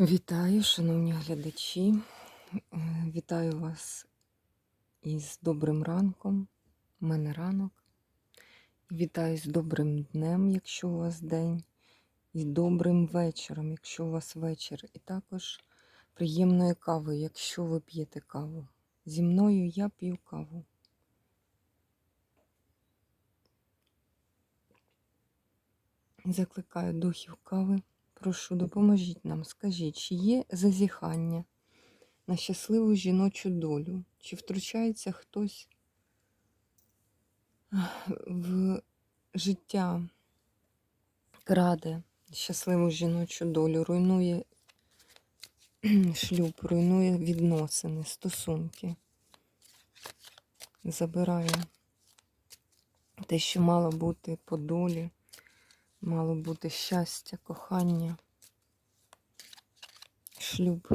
Вітаю, шановні глядачі. Е, Вітаю вас із добрим ранком. У мене ранок. Вітаю з добрим днем, якщо у вас день, і добрим вечором, якщо у вас вечір. І також приємної кави, якщо ви п'єте каву. Зі мною я п'ю каву. Закликаю духів кави. Прошу, допоможіть нам, скажіть, чи є зазіхання на щасливу жіночу долю? Чи втручається хтось в життя, краде щасливу жіночу долю, руйнує шлюб, руйнує відносини, стосунки, забирає те, що мало бути по долі. Мало бути щастя, кохання, шлюб,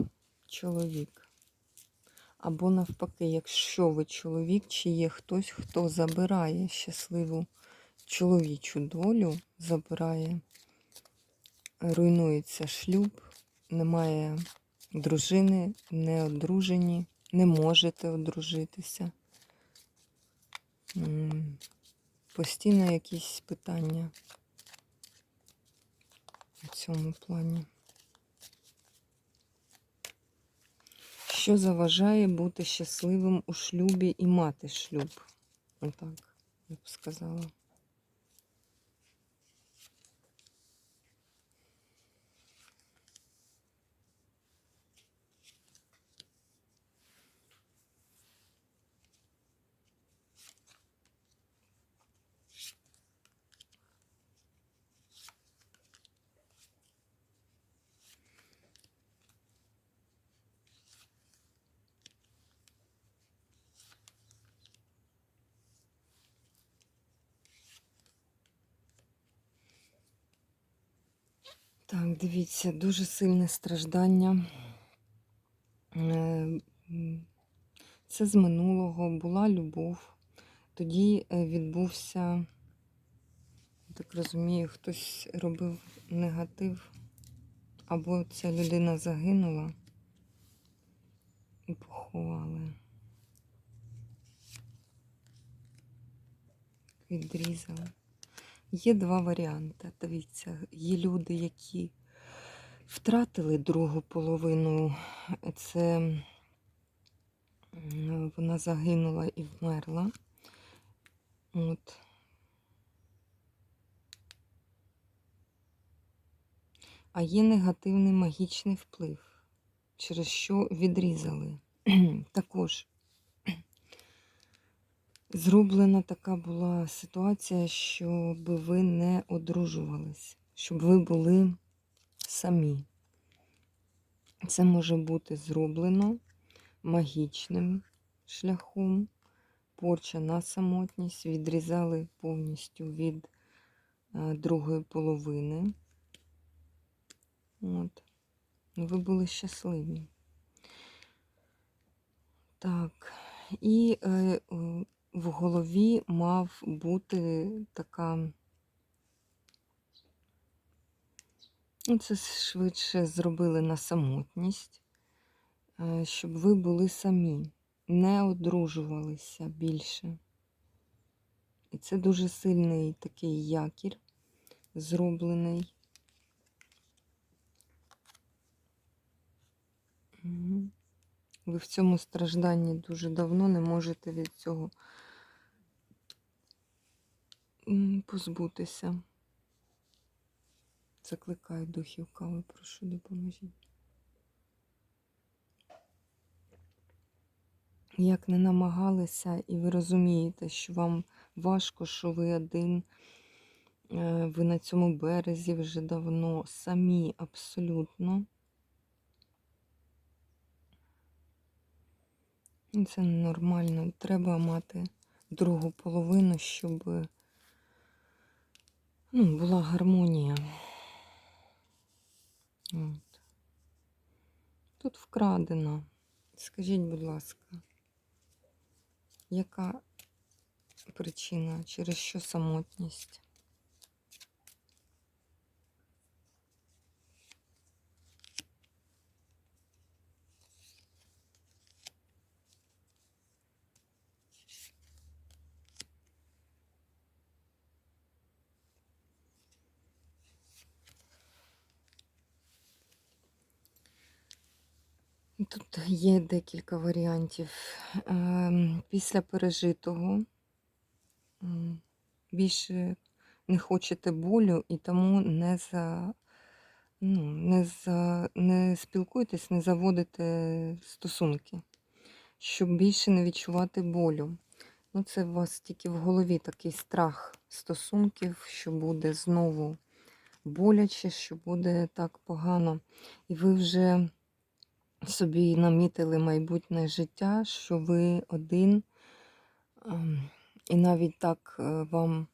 чоловік. Або навпаки, якщо ви чоловік, чи є хтось, хто забирає щасливу чоловічу долю, забирає, руйнується шлюб, немає дружини, не одружені, не можете одружитися. Постійно якісь питання в цьому плані. Що заважає бути щасливим у шлюбі і мати шлюб? Отак, я б сказала. Так, дивіться, дуже сильне страждання. Е, Це з минулого була любов. Тоді е, відбувся, так розумію, хтось робив негатив, або ця людина загинула і поховали. Відрізали. Є два варіанти. Дивіться, є люди, які втратили другу половину. Це вона загинула і вмерла. От. А є негативний магічний вплив, через що відрізали. Також зроблена така була ситуація, щоб ви не одружувались, щоб ви були самі. Це може бути зроблено магічним шляхом, порча на самотність, відрізали повністю від е, другої половини. От. Ну, ви були щасливі. Так, і е, в голові мав бути така. Ну, це швидше зробили на самотність, е, щоб ви були самі, не одружувалися більше. І це дуже сильний такий якір зроблений. Ви в цьому стражданні дуже давно не можете від цього позбутися. Закликаю духів кави, прошу допоможіть. Як не намагалися, і ви розумієте, що вам важко, що ви один, е, ви на цьому березі вже давно, самі абсолютно. Це нормально. Треба мати другу половину, щоб ну, була гармонія. От. Тут вкрадено. Скажіть, будь ласка, яка причина, через що самотність? Тут є декілька варіантів. Ем, Після пережитого більше не хочете болю і тому не за, ну, не за, не спілкуєтесь, не заводите стосунки, щоб більше не відчувати болю. Ну, це у вас тільки в голові такий страх стосунків, що буде знову боляче, що буде так погано. І ви вже собі намітили майбутнє життя, що ви один, ем, і навіть так е, вам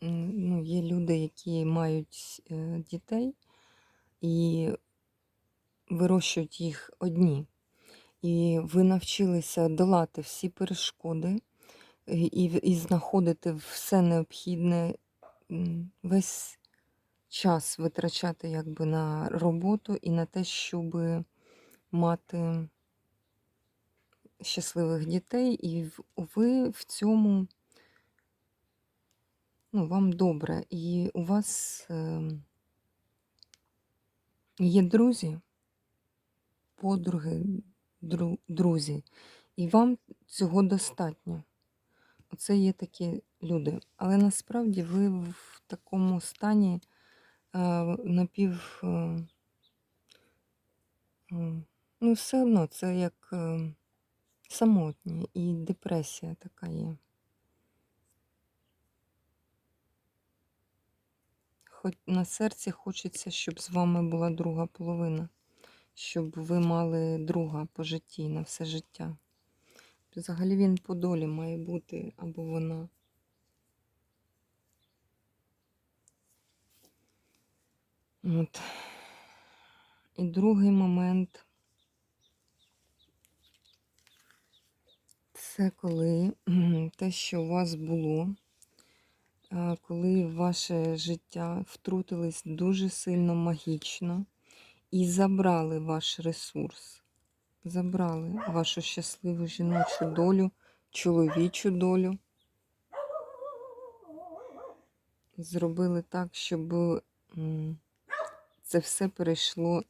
ну, є люди, які мають е, дітей і вирощують їх одні. І ви навчилися долати всі перешкоди і, і, і знаходити все необхідне, весь час витрачати якби на роботу і на те, щоб мати щасливих дітей, і ви в цьому ну, вам добре. І у вас ем, є друзі, подруги, дру- друзі, і вам цього достатньо. Оце є такі люди. Але насправді ви в такому стані напів. е, Ну, все одно це як самотні і депресія така є. Хоч на серці хочеться, щоб з вами була друга половина, щоб ви мали друга по житті на все життя. Взагалі він по долі має бути або вона. От. І другий момент це коли те, що у вас було, коли ваше життя втрутились дуже сильно магічно і забрали ваш ресурс, забрали вашу щасливу жіночу долю, чоловічу долю. Зробили так, щоб це все перейшло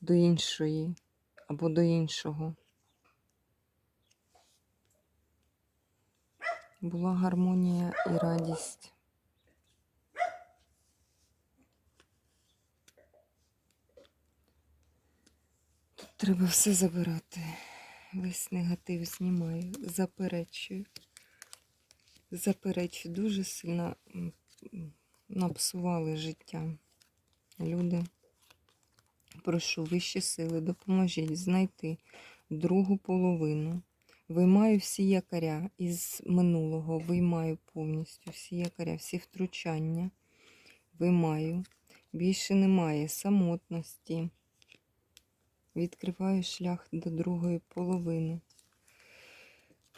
до іншої або до іншого. Була гармонія і радість. Тут треба все забирати. Весь негатив знімаю, заперечую. Заперечую. Дуже сильно напсували життя. Люди. Прошу вищі сили, допоможіть знайти другу половину. Виймаю всі якоря із минулого, виймаю повністю всі якоря, всі втручання. Виймаю. Більше немає самотності. Відкриваю шлях до другої половини.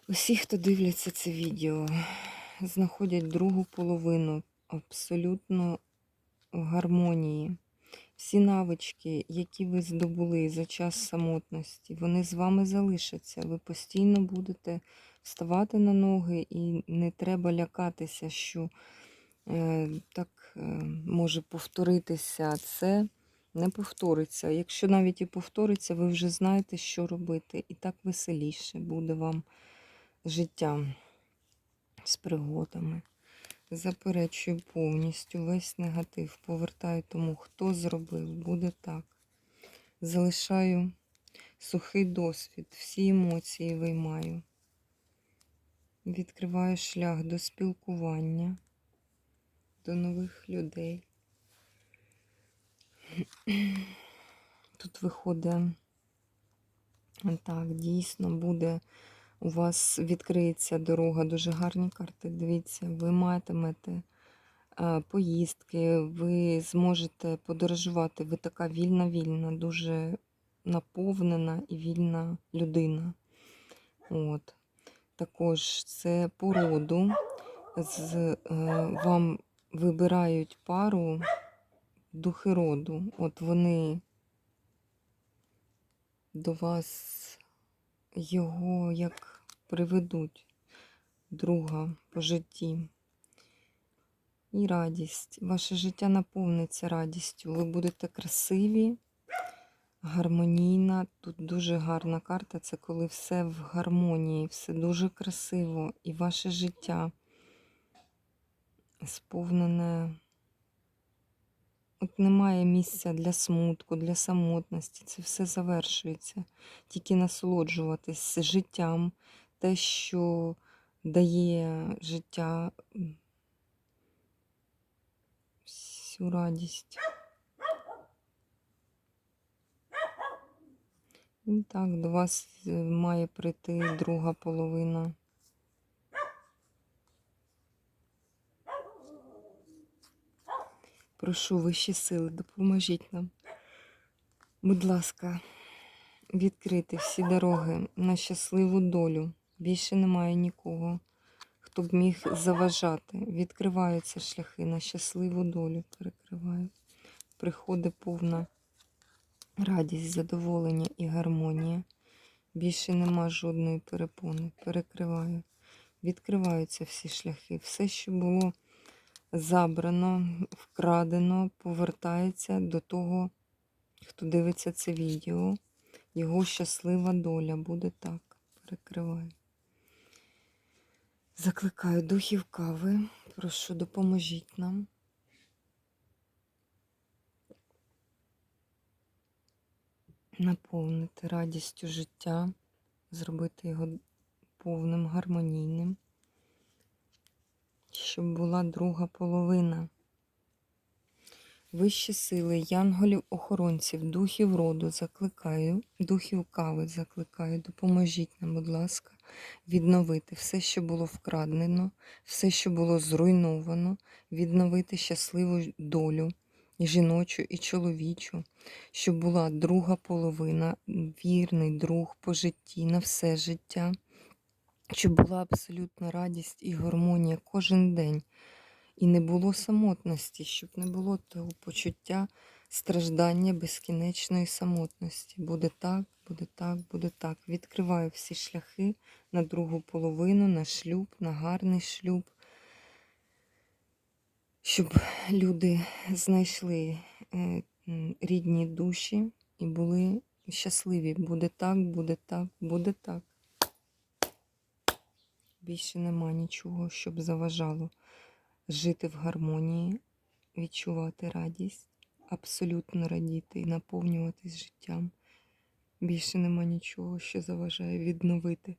Усі, хто дивляться це відео, знаходять другу половину абсолютно гармонії. Всі навички, які ви здобули за час самотності, вони з вами залишаться. Ви постійно будете вставати на ноги, і не треба лякатися, що е, так е, може повторитися. Це не повториться. Якщо навіть і повториться, ви вже знаєте, що робити. І так веселіше буде вам життя з пригодами. Заперечую повністю весь негатив. Повертаю тому, хто зробив, буде так. Залишаю сухий досвід, всі емоції виймаю. Відкриваю шлях до спілкування, до нових людей. Тут виходить, так, дійсно буде у вас відкриється дорога, дуже гарні карти. Дивіться, ви матимете е, поїздки, ви зможете подорожувати. Ви така вільна-вільна, дуже наповнена і вільна людина. От. Також це породу. З, е, вам вибирають пару духи роду. От вони до вас його як приведуть друга по житті. І радість. Ваше життя наповниться радістю. Ви будете красиві, гармонійна. Тут дуже гарна карта. Це коли все в гармонії, все дуже красиво, і ваше життя сповнене. От немає місця для смутку, для самотності. Це все завершується. Тільки насолоджуватись життям, те, що дає життя всю радість. І так, до вас е, має прийти друга половина. Прошу вищі сили, допоможіть нам. Будь ласка, відкрити всі дороги на щасливу долю. Більше немає нікого, хто б міг заважати. Відкриваються шляхи на щасливу долю. Перекриваю. Приходить повна радість, задоволення і гармонія. Більше нема жодної перепони. Перекриваю. Відкриваються всі шляхи. Все, що було забрано, вкрадено, повертається до того, хто дивиться це відео. Його щаслива доля буде так. Перекриваю. Закликаю духів кави. Прошу, допоможіть нам. Наповнити радістю життя, зробити його повним, гармонійним, щоб була друга половина. Вищі сили, янголів, охоронців, духів роду закликаю, духів кави закликаю, допоможіть нам, будь ласка, відновити все, що було вкрадено, все, що було зруйновано, відновити щасливу долю, жіночу і чоловічу, щоб була друга половина, вірний друг по житті, на все життя, щоб була абсолютна радість і гармонія кожен день. І не було самотності, щоб не було того почуття страждання безкінечної самотності. Буде так, буде так, буде так. Відкриваю всі шляхи на другу половину, на шлюб, на гарний шлюб, щоб люди знайшли е, рідні душі і були щасливі. Буде так, буде так, буде так. Більше нема нічого, щоб заважало жити в гармонії, відчувати радість, абсолютно радіти і наповнюватись життям. Більше нема нічого, що заважає відновити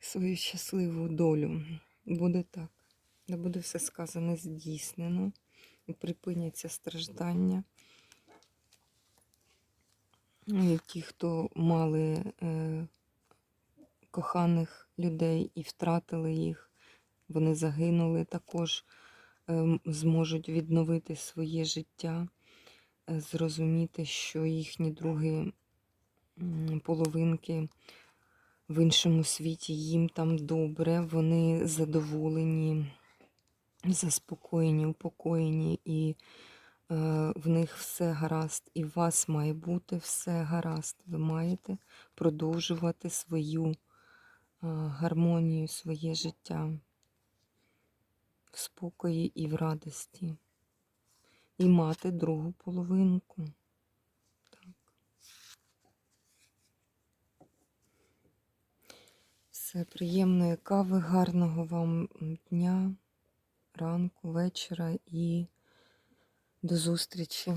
свою щасливу долю. Буде так. Не буде все сказане здійснено, і припиняться страждання. Ну, І ті, хто мали е, коханих людей і втратили їх, вони загинули, також е, зможуть відновити своє життя, е, зрозуміти, що їхні другі половинки в іншому світі, їм там добре, вони задоволені, заспокоєні, упокоєні, і е, в них все гаразд, і в вас має бути все гаразд. Ви маєте продовжувати свою гармонію, своє життя в спокої і в радості. І мати другу половинку. Так. Все, приємної кави, гарного вам дня, ранку, вечора і до зустрічі.